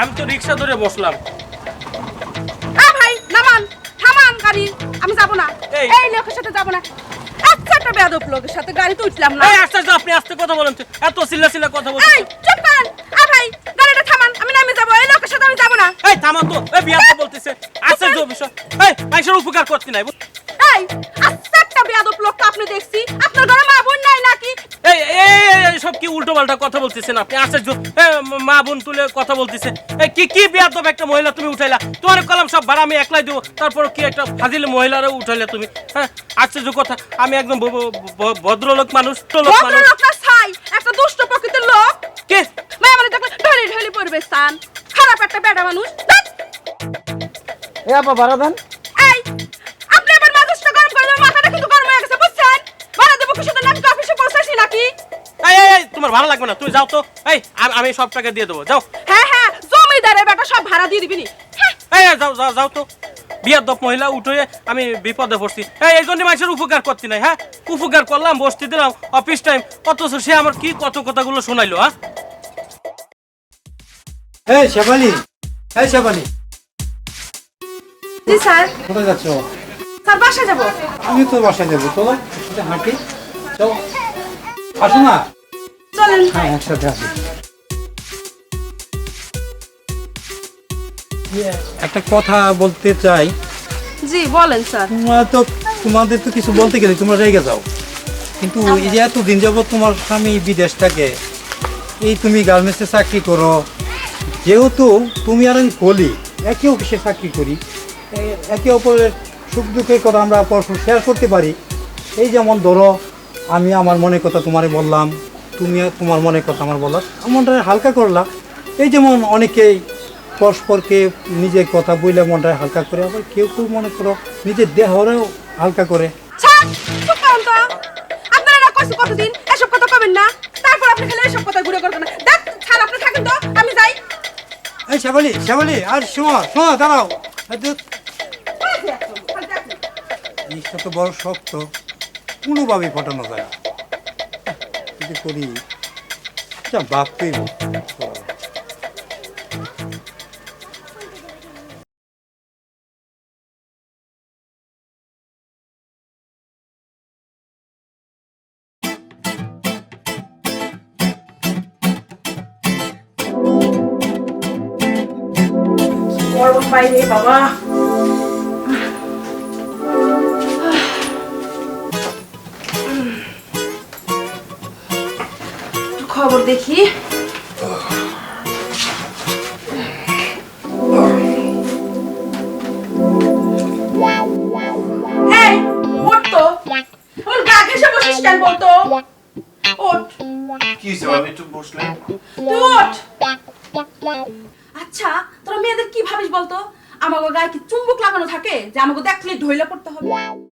আমি তো রিক্সা ধরে বসলাম। আ ভাই নামান থামান গাড়ি। আমি যাব না। এই। লোকের সাথে যাব না। আচ্ছা একটা বেয়াদব লোকের সাথে গাড়িতে উঠলাম না। এই আস্তে আপনি আস্তে কথা বলেন। এত চিল্লা চিল্লা কথা বলছেন। এই চুপ করেন। আ ভাই গাড়িটা থামান আমি নামে যাব। এই লোকের সাথে আমি যাব না। এই থামা তো এই বিয়া তো বলতেছে। আশ্চর্য বিষয়। এই মানুষের উপকার করতে নাই এই আচ্ছা একটা বেয়াদব লোক তো আপনি দেখছি আপনার ঘরে মা বোন নাই নাকি এই এই এই, সব কি উল্টো পাল্টা কথা বলতেছেন আপনি? আশ্চর্য। মা বোন তুলে কথা বলতেছে। কি কি বিয়ার দব একটা মহিলা তুমি উঠাইলা? তোমার কলাম সব ভাড়া আমি একলাই দেবো। তারপর কি একটা ফাজিল মহিলারও উঠাইলা তুমি? হ্যাঁ আশ্চর্য কথা। আমি একদম ভদ্রলোক মানুষ তো লোক ভদ্র মানুষ একটা দুষ্ট প্রকৃতির লোক। কে? মেয়ে মানে দেখলে ঢলি ঢলি পড়বে স্থান। খারাপ একটা বেটা মানুষ। এ আপা ভাড়া দেন। তোমার ভালো লাগবে না। তুমি যাও তো। এই আমি- আমি সব টাকা দিয়ে দেবো। যাও। হ্যাঁ হ্যাঁ জমিদারের বেটা সব ভাড়া দিয়ে দিবি নি। হ্যাঁ, এই যাও যাও যাও তো। বিয়ার দপ মহিলা উঠে আমি বিপদে পড়ছি। এই এই জন্য মানুষের উপকার করতে নাই হ্যাঁ? উপকার করলাম বসতে দিলাম অফিস টাইম অথচ সে আমার কি কত কথাগুলো শোনাইলো হ্যাঁ? এই শেফালি। এই শেফালি। জি স্যার। কোথায় যাচ্ছ? স্যার বাসায় যাব। আমি তো বাসায় যাব। চলো হাঁটি। চলো আসো না। চলেন। হ্যাঁ একসাথে আসি। একটা কথা বলতে চাই। জি বলেন স্যার। তোমরা তো তোমাদের তো কিছু বলতে গেলে তোমরা রেগে যাও। কিন্তু এই যে তোমার স্বামী বিদেশ থাকে এই তুমি গার্মেন্টসে চাকরি করো যেহেতু তুমি আর আমি কলি একে অফিসে চাকরি করি একে অপরের সুখ দুঃখের কথা আমরা পরস্পর শেয়ার করতে পারি। এই যেমন ধরো আমি আমার মনের কথা তোমারে বললাম তুমি তোমার মনের কথা আমার বললাম মনটা হালকা করলাম এই যেমন অনেকেই পরস্পরকে নিজের কথা বইলে মনটা হালকা করে আবার কেউ কেউ মনে করো নিজের দেহরেও হালকা করে। কতদিন? এসব কথা কবেন না। তারপর আপনি খালি এসব কথা ঘুরে করবেন। না দেখ স্যার আপনি থাকেন তো আমি যাই। এই শ্যাবলি শ্যাবলি আর শোনো শোনো দাঁড়াও। জিনিসটা তো বড় শক্ত। কোনোভাবেই ফটানো যায় না। যদি করি আচ্ছা ভাবতেই গরম বাইরে বাবা তুই ওঠ। আচ্ছা তোরা মেয়েদের কি ভাবিস বলতো? আমাকে গায়ে কি চুম্বক লাগানো থাকে যে আমাকে দেখলে ঢইলে পড়তে হবে?